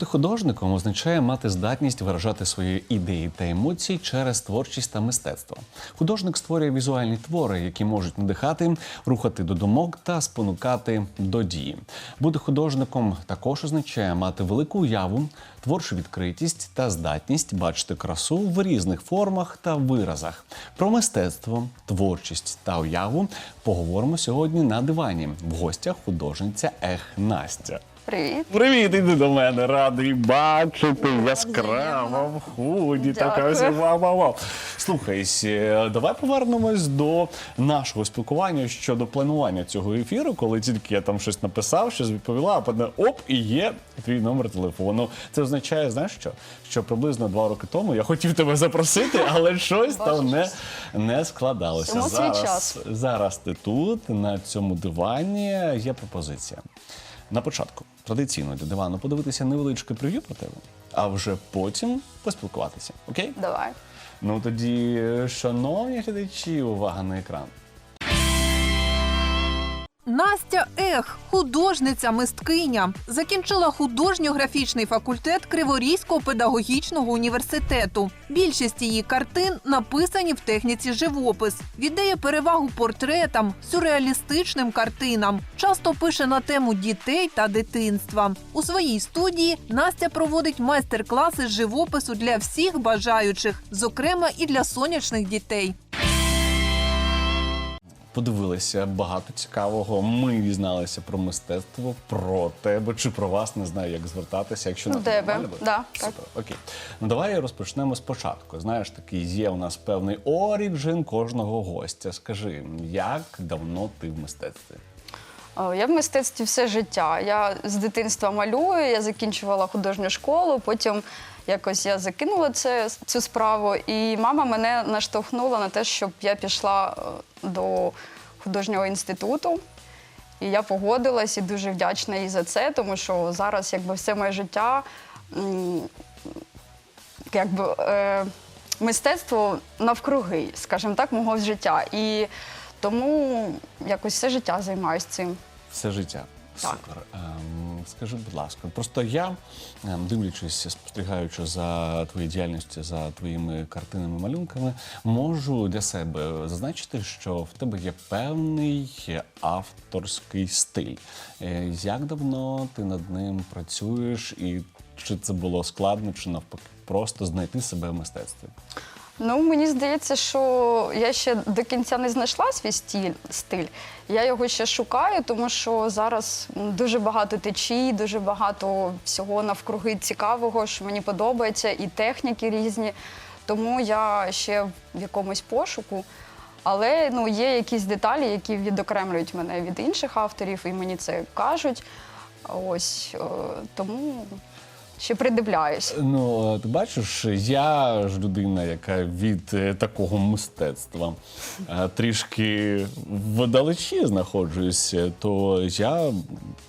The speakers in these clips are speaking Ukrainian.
Бути художником означає мати здатність виражати свої ідеї та емоції через творчість та мистецтво. Художник створює візуальні твори, які можуть надихати, рухати до думок та спонукати до дії. Бути художником також означає мати велику уяву, творчу відкритість та здатність бачити красу в різних формах та виразах. Про мистецтво, творчість та уяву поговоримо сьогодні на дивані. В гостях художниця Ех Настя. Привіт. Привіт, іди до мене, радий бачити яскраво в худі. Така ось. Слухай, давай повернемось до нашого спілкування щодо планування цього ефіру, коли тільки я там щось написав, щось відповіла, а потім оп, і є твій номер телефону. Це означає, знаєш що? Що приблизно два роки тому я хотів тебе запросити, але щось там не, не складалося. Свій Зараз, час. зараз ти тут, на цьому дивані, є пропозиція. На початку традиційно для дивану подивитися невеличке прев'ю про тебе, а вже потім поспілкуватися. Окей? Давай. Ну тоді, шановні глядачі, увага на екран. Настя Ех, художниця, мисткиня, закінчила художньо-графічний факультет Криворізького педагогічного університету. Більшість її картин написані в техніці живопис. Віддає перевагу портретам, сюрреалістичним картинам. Часто пише на тему дітей та дитинства. У своїй студії Настя проводить майстер-класи з живопису для всіх бажаючих, зокрема і для сонячних дітей. Подивилися багато цікавого. Ми дізналися про мистецтво, про тебе чи про вас. Не знаю, як звертатися. Якщо Ну, нам тебе. Да, так. Окей. Ну давай розпочнемо спочатку. Знаєш, такий є у нас певний оріджин кожного гостя. Скажи, як давно ти в мистецтві? Я в мистецтві все життя. Я з дитинства малюю, я закінчувала художню школу, потім якось я закинула це, цю справу, і мама мене наштовхнула на те, щоб я пішла е, до художнього інституту. І я погодилась і дуже вдячна їй за це, тому що зараз якби все моє життя якби, е, мистецтво навкруги, скажімо так, мого життя. І тому якось все життя займаюся цим. Все життя. Так. Супер. Скажи, будь ласка, просто я, ем, дивлячись, спостерігаючи за твоєю діяльністю, за твоїми картинами, малюнками, можу для себе зазначити, що в тебе є певний авторський стиль. Е, Як давно ти над ним працюєш, і чи це було складно, чи навпаки, просто знайти себе в мистецтві? Ну, мені здається, що я ще до кінця не знайшла свій стиль. стиль. Я його ще шукаю, тому що зараз дуже багато течій, дуже багато всього навкруги цікавого, що мені подобається, і техніки різні. Тому я ще в якомусь пошуку. Але ну, є якісь деталі, які відокремлюють мене від інших авторів, і мені це кажуть. Ось е, тому ще придивляюсь. Ну, ти бачиш, я ж людина, яка від е, такого мистецтва е, трішки вдалечі знаходжуся, то я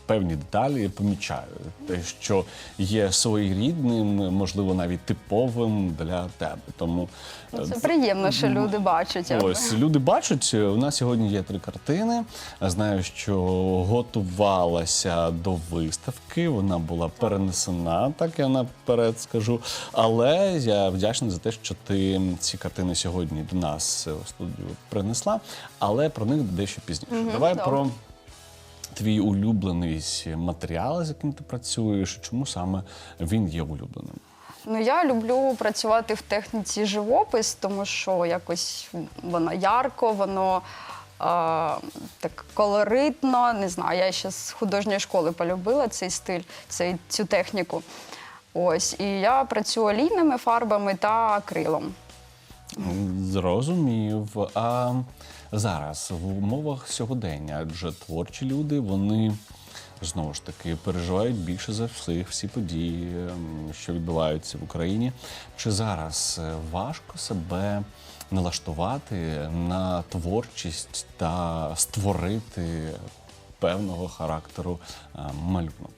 певні деталі помічаю. Те, що є своєрідним, можливо, навіть типовим для тебе. Тому е, Ну, Це приємно, що люди бачать. Ось люди бачать, у нас сьогодні є три картини. Знаю, що готувалася до виставки. Вона була перенесена, так я наперед скажу. Але я вдячний за те, що ти ці картини сьогодні до нас у студію принесла. Але про них дещо пізніше. Давай добре. про твій улюблений матеріал, з яким ти працюєш. Чому саме він є улюбленим? Ну, я люблю працювати в техніці живопис, тому що якось воно ярко, воно а, так колоритно. Не знаю, я ще з художньої школи полюбила цей стиль, цей, цю техніку. Ось, і я працюю олійними фарбами та акрилом. Зрозумів. А зараз в умовах сьогодення, адже творчі люди, вони знову ж таки переживають більше за всіх всі події, ем, що відбуваються в Україні. Чи зараз е, важко себе налаштувати на творчість та створити певного характеру е, малюнок?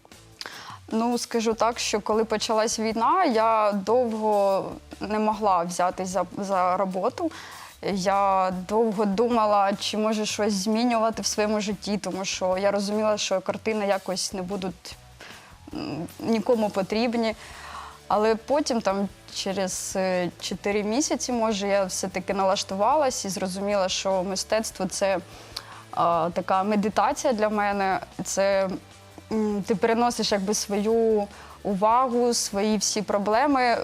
Ну, скажу так, що коли почалась війна, я довго не могла взятись за, за роботу. Я довго думала, чи може щось змінювати в своєму житті, тому що я розуміла, що картини якось не будуть нікому потрібні. Але потім, там, через е, 4 місяці, може, я все-таки налаштувалась і зрозуміла, що мистецтво це а, така медитація для мене. Це ти переносиш якби свою увагу, свої всі проблеми е,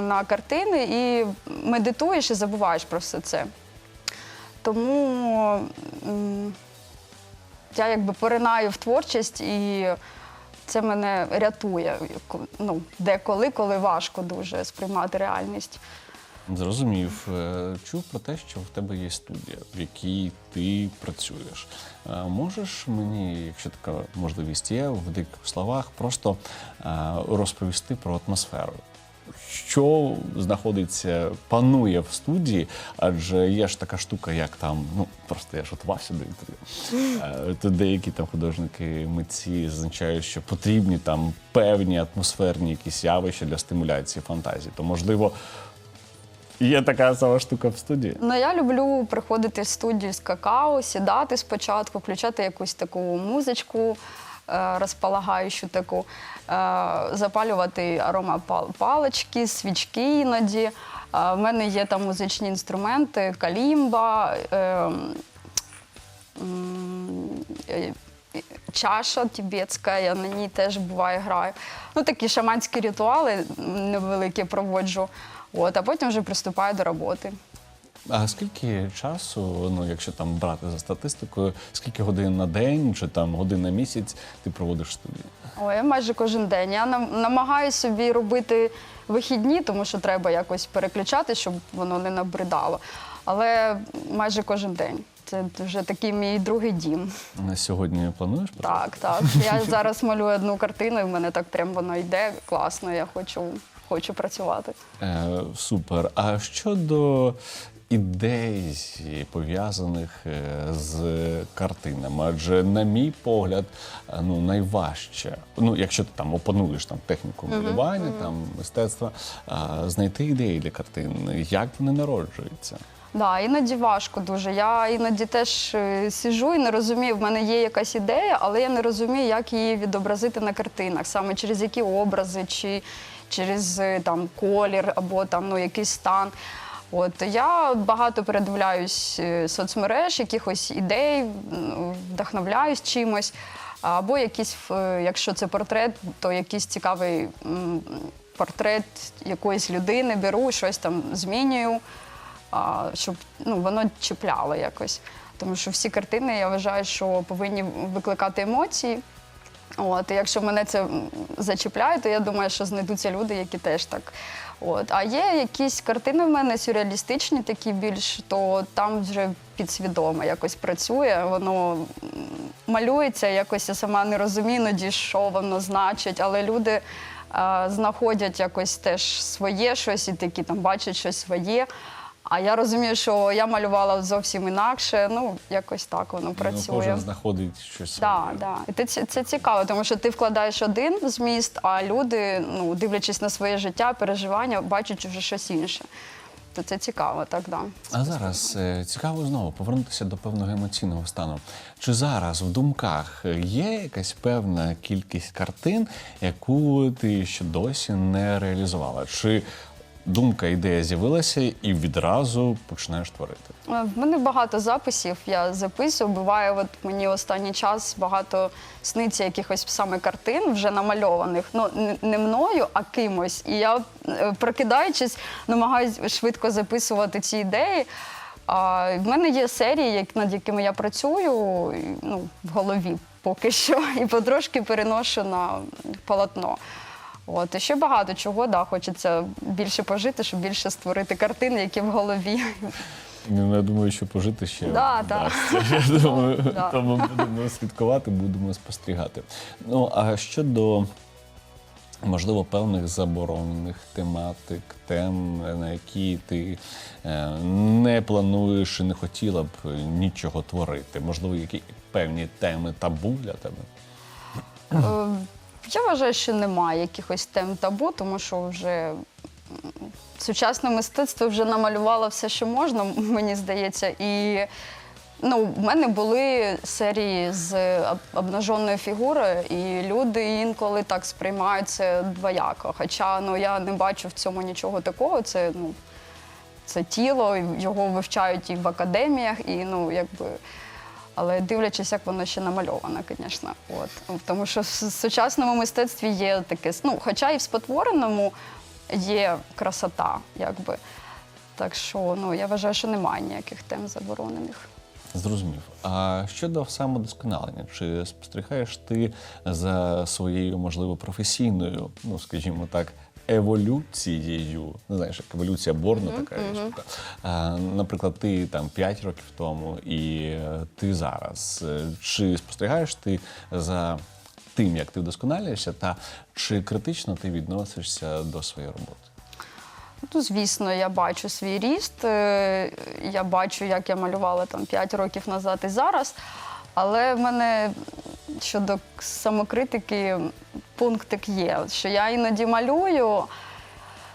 на картини і медитуєш і забуваєш про все це. Тому м, я якби поринаю в творчість і це мене рятує. Ну, деколи, коли важко дуже сприймати реальність. Зрозумів. Е, Чув про те, що в тебе є студія, в якій ти працюєш. Е, Можеш мені, якщо така можливість є, в декількох словах просто е, розповісти про атмосферу? Що знаходиться, панує в студії, адже є ж така штука, як там, ну просто я ж от тобі. Е, Тут деякі там художники, митці зазначають, що потрібні там певні атмосферні якісь явища для стимуляції фантазії. То можливо, Є така сама штука в студії. Ну, я люблю приходити в студію з какао, сідати спочатку, включати якусь таку музичку е, розполагаючу таку, е, запалювати аромапалички, свічки іноді. Е, В мене є там музичні інструменти, калімба, е, е, чаша тібетська, я на ній теж буває граю. Ну, такі шаманські ритуали невеликі проводжу. От, а потім вже приступаю до роботи. А скільки часу, ну якщо там брати за статистикою, скільки годин на день чи там годин на місяць ти проводиш студії? Ой, я майже кожен день. Я намагаюся собі робити вихідні, тому що треба якось переключати, щоб воно не набридало. Але майже кожен день. Це вже такий мій другий дім. На сьогодні плануєш? Так, так. Я зараз малюю одну картину, і в мене так прям воно йде класно. Я хочу, хочу працювати. Е, супер. А щодо ідей, пов'язаних е, з картинами, адже, на мій погляд, е, ну найважче, ну якщо ти там опануєш там техніку малювання, там мистецтва, е, знайти ідеї для картин, як вони народжуються. Да, іноді важко дуже. Я іноді теж сижу і не розумію, в мене є якась ідея, але я не розумію, як її відобразити на картинах, саме через які образи, чи через е, там колір або там ну якийсь стан. От я багато передивляюсь е, соцмереж, якихось ідей, вдохновляюсь чимось. Або якийсь, е, якщо це портрет, то якийсь цікавий портрет якоїсь людини беру, щось там змінюю щоб ну, воно чіпляло якось. Тому що всі картини, я вважаю, що повинні викликати емоції. От, і якщо мене це зачіпляє, то я думаю, що знайдуться люди, які теж так. От. А є якісь картини в мене сюрреалістичні, такі більш, то там вже підсвідомо якось працює, воно малюється, якось я сама не розумію, іноді, що воно значить, але люди знаходять якось теж своє щось і такі там бачать щось своє. А я розумію, що я малювала зовсім інакше. Ну, якось так воно Ну, працює. кожен знаходить щось. Да, да. І це, це цікаво, тому що ти вкладаєш один зміст, а люди, ну, дивлячись на своє життя, переживання, бачать вже щось інше. То це цікаво, так да. А зараз е, цікаво знову повернутися до певного емоційного стану. Чи зараз в думках є якась певна кількість картин, яку ти ще досі не реалізувала? Чи думка, ідея з'явилася і відразу починаєш творити? Е, В мене багато записів, я записую. Буває, от мені останній час багато сниться якихось саме картин, вже намальованих. Ну не- мною, а кимось. І я, е, прокидаючись, намагаюся швидко записувати ці ідеї. А в мене є серії, над якими я працюю ну, в голові поки що, і потрошки переношу на полотно. От, і ще багато чого, да, хочеться більше пожити, щоб більше створити картини, які в голові. Ну, Я думаю, що пожити ще Да, да. Я думаю, Да. тому будемо слідкувати, будемо спостерігати. Ну а щодо можливо певних заборонених тематик, тем, на які ти е, не плануєш і не хотіла б нічого творити. Можливо, які певні теми табу для тебе? Я вважаю, що немає якихось тем табу, тому що вже сучасне мистецтво вже намалювало все, що можна, мені здається. І Ну, в мене були серії з обнаженою фігурою, і люди інколи так сприймають це двояко. Хоча ну, я не бачу в цьому нічого такого. Це, ну, це тіло, його вивчають і в академіях, і ну, якби. Але дивлячись, як воно ще намальовано, звісно. От. Ну, Тому що в сучасному мистецтві є таке, ну, хоча і в спотвореному є красота, якби. Так що ну, я вважаю, що немає ніяких тем заборонених. Зрозумів. А щодо самодосконалення, чи спостерігаєш ти за своєю, можливо, професійною, ну скажімо так, еволюцією? Не знаєш, як еволюція Борна, така штука. Наприклад, ти там 5 років тому і е, ти зараз. Е, Чи спостерігаєш ти за тим, як ти вдосконалюєшся, та чи критично ти відносишся до своєї роботи? Ну, звісно, я бачу свій ріст. е, Я бачу, як я малювала там 5 років назад і зараз. Але в мене щодо самокритики пунктик є, що я іноді малюю,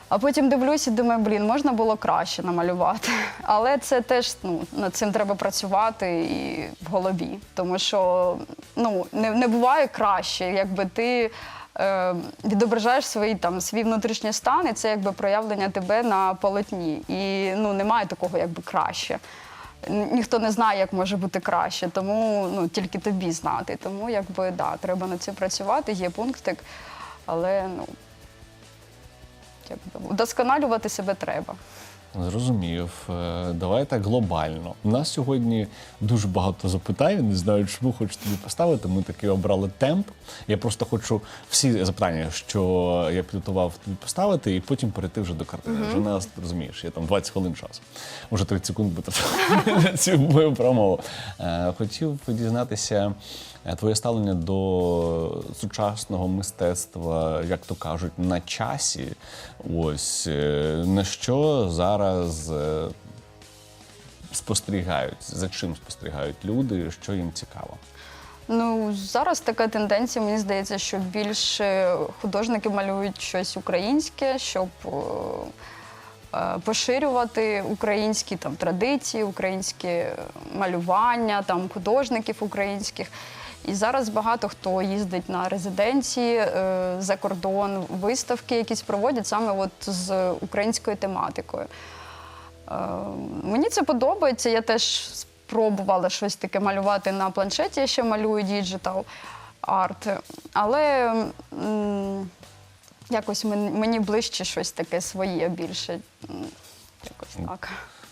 а потім дивлюся і думаю, блін, можна було краще намалювати. Але це теж ну, над цим треба працювати і в голові. Тому що ну, не, не буває краще, якби ти е, відображаєш свій, там, свій внутрішній стан, і це якби проявлення тебе на полотні. І ну, немає такого якби краще. Ніхто не знає, як може бути краще, тому ну, тільки тобі знати. Тому якби да, треба над цим працювати, є пунктик, але ну, якби, удосконалювати себе треба. Зрозумів. Е, Давай так глобально. У нас сьогодні дуже багато запитань. Не знаю, чому хочу тобі поставити. Ми таки обрали темп. Я просто хочу всі запитання, що я підготував тобі поставити, і потім перейти вже до картини. Вже нас розумієш, є там 20 хвилин часу. Уже 30 секунд на цю мою промову. Е, Хотів дізнатися е, твоє ставлення до сучасного мистецтва, як то кажуть, на часі. Ось на що зараз е, спостерігають, за чим спостерігають люди, що їм цікаво. Ну зараз така тенденція, мені здається, що більше художники малюють щось українське, щоб е, е, поширювати українські там традиції, українське малювання, там художників українських. І зараз багато хто їздить на резиденції е, за кордон, виставки якісь проводять саме от з українською тематикою. Е, Мені це подобається. Я теж спробувала щось таке малювати на планшеті. Я ще малюю діджитал арт. Але якось мені ближче щось таке своє більше. Якось так.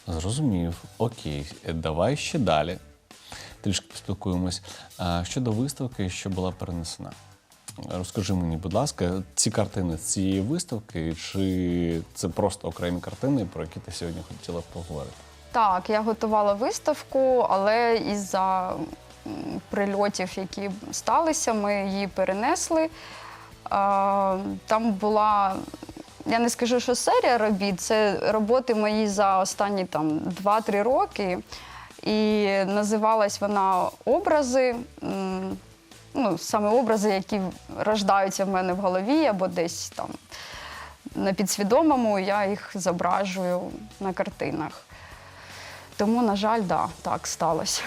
Зрозумів. Окей, давай ще далі. Трішки поспілкуємось. Щодо виставки, що була перенесена. Розкажи мені, будь ласка, ці картини з цієї виставки, чи це просто окремі картини, про які ти сьогодні хотіла поговорити? Так, я готувала виставку, але із-за прильотів, які сталися, ми її перенесли. Там була, я не скажу, що серія робіт, це роботи мої за останні там 2-3 роки. І називалась вона Образи. М, Ну, саме образи, які рождаються в мене в голові або десь там на підсвідомому, я їх зображую на картинах. Тому, на жаль, да, так сталося.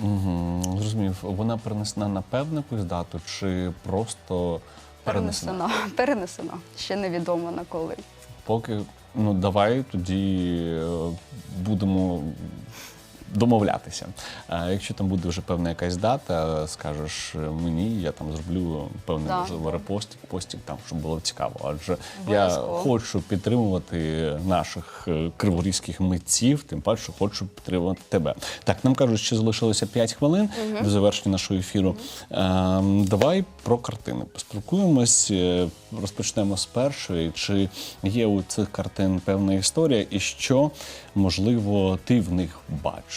Угу, зрозумів. Вона перенесена на певну якусь дату, чи просто перенесена? Перенесено. Перенесено. Ще невідомо на коли. Поки ну давай тоді е, будемо домовлятися. А якщо там буде вже певна якась дата, скажеш мені, я там зроблю певний Да. можливо репостик, постік там, щоб було цікаво. Адже я хочу підтримувати наших е, криворізьких митців, тим паче хочу підтримувати тебе. Так, нам кажуть, що залишилося 5 хвилин до завершення нашого ефіру. Ем, давай про картини поспілкуємось. Е, Розпочнемо з першої. Чи є у цих картин певна історія, і що можливо ти в них бачиш?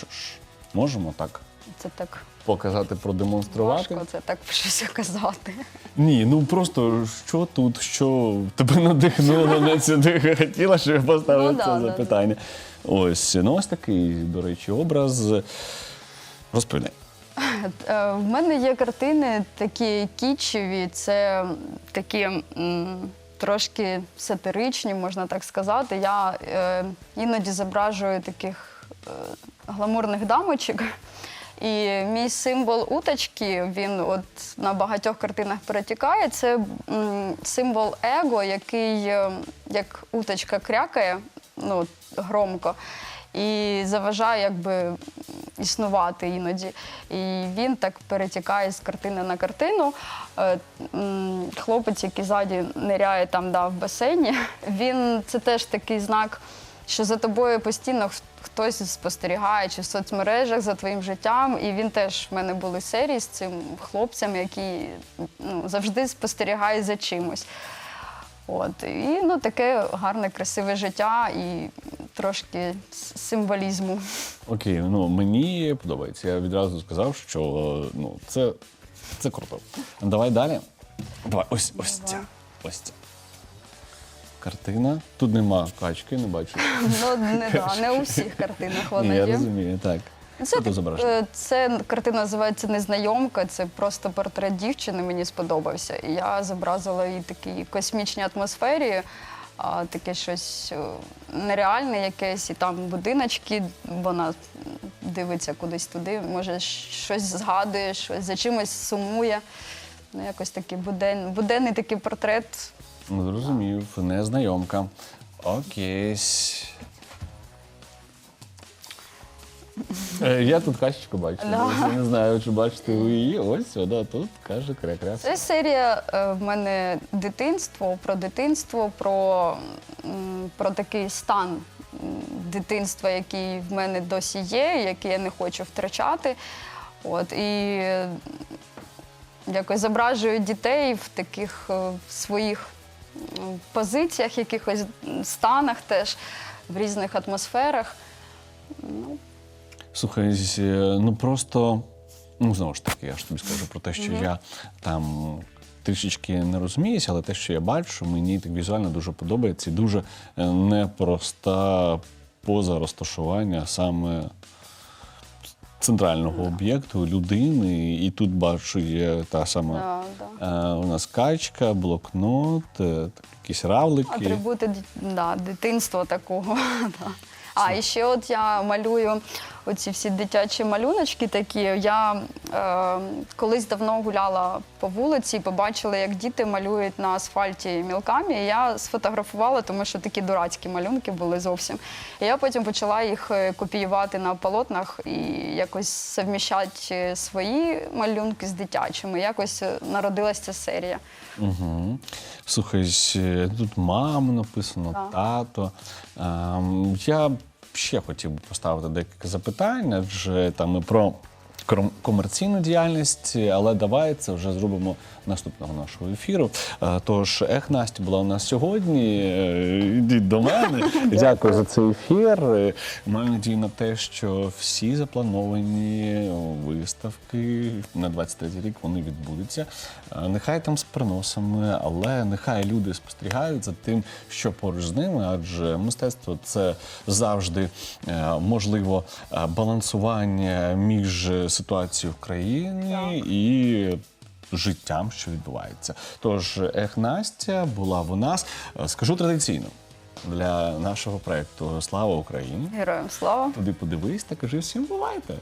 Можемо так Це так показати, продемонструвати? важко, це так щось казати. Ні, ну просто що тут, що тебе надихнуло на це, ти хотіла, щоб я поставив Ну, да, це да, запитання. Ось, ну ось такий, до речі, образ. Розповідай. Е, В мене є картини такі кітчеві, це такі трошки сатиричні, можна так сказати. Я е, іноді зображую таких гламурних дамочок. І мій символ уточки, він от на багатьох картинах перетікає. Це символ его, який е, як уточка крякає ну, громко і заважає якби існувати іноді. І він так перетікає з картини на картину. Е, Хлопець, який ззаді ниряє там да, в басейні, він це теж такий знак, що за тобою постійно хтось спостерігає чи в соцмережах за твоїм життям. І він теж в мене були серії з цим хлопцем, який ну, завжди спостерігає за чимось. От і ну таке гарне, красиве життя і трошки символізму. Окей, ну мені подобається. Я відразу сказав, що ну це, це круто. Давай далі. Давай, ось ось ця. Ось ця. Картина. Тут нема качки, не бачу. Ну не да, не у всіх картинах вона Ні, я є. розумію, так. Це, Що тут так- е, це картина називається Незнайомка. Це просто портрет дівчини. Мені сподобався. І я зобразила її в такій космічній атмосфері. А, таке щось е, нереальне якесь, і там будиночки, вона дивиться кудись туди, може щось згадує, щось за чимось сумує. Ну, якось такий буден, буденний такий портрет. Ну, зрозумів, незнайомка. Окей. Е, Я тут качечку бачу. Да. Я не знаю, чи бачите ви її. Ось вона тут каже кря-кря. Це серія е, в мене дитинство, про дитинство, про, м, про такий стан м, дитинства, який в мене досі є, який я не хочу втрачати. От, і е, якось зображую дітей в таких е, своїх позиціях, якихось станах теж, в різних атмосферах. Ну, Слухай, е, ну просто, ну знову ж таки, я ж тобі скажу про те, що я там трішечки не розуміюся, але те, що я бачу, мені так візуально дуже подобається. І дуже е, непроста поза розташування саме центрального об'єкту людини. І тут бачу, є та сама е, у нас качка, блокнот, е, так, якісь равлики. Атрибути ді- да, дитинства такого. да. А, і ще от я малюю оці всі дитячі малюночки такі. Я е, колись давно гуляла по вулиці і побачила, як діти малюють на асфальті мілками. І я сфотографувала, тому що такі дурацькі малюнки були зовсім. І я потім почала їх е, копіювати на полотнах і якось совміщати свої малюнки з дитячими. Якось е, народилася ця серія. Угу. Слухай, тут мама написано, Так. тато. Ем, я ще хотів би поставити декілька запитань, адже там ми про комерційну діяльність, але давай це вже зробимо наступного нашого ефіру. Е, Тож, ех, Настя була у нас сьогодні. Е, Йдіть до мене. Дякую за цей ефір. Маю надію на те, що всі заплановані виставки на 23 рік вони відбудуться. Е, Нехай там з переносами, але нехай люди спостерігають за тим, що поруч з ними, адже мистецтво це завжди можливо балансування між ситуацією в країні і. Життям, що відбувається. Тож, ех, Настя була в нас. Е, Скажу традиційно для нашого проекту Слава Україні. Героям слава! Туди подивись та кажи всім бувайте.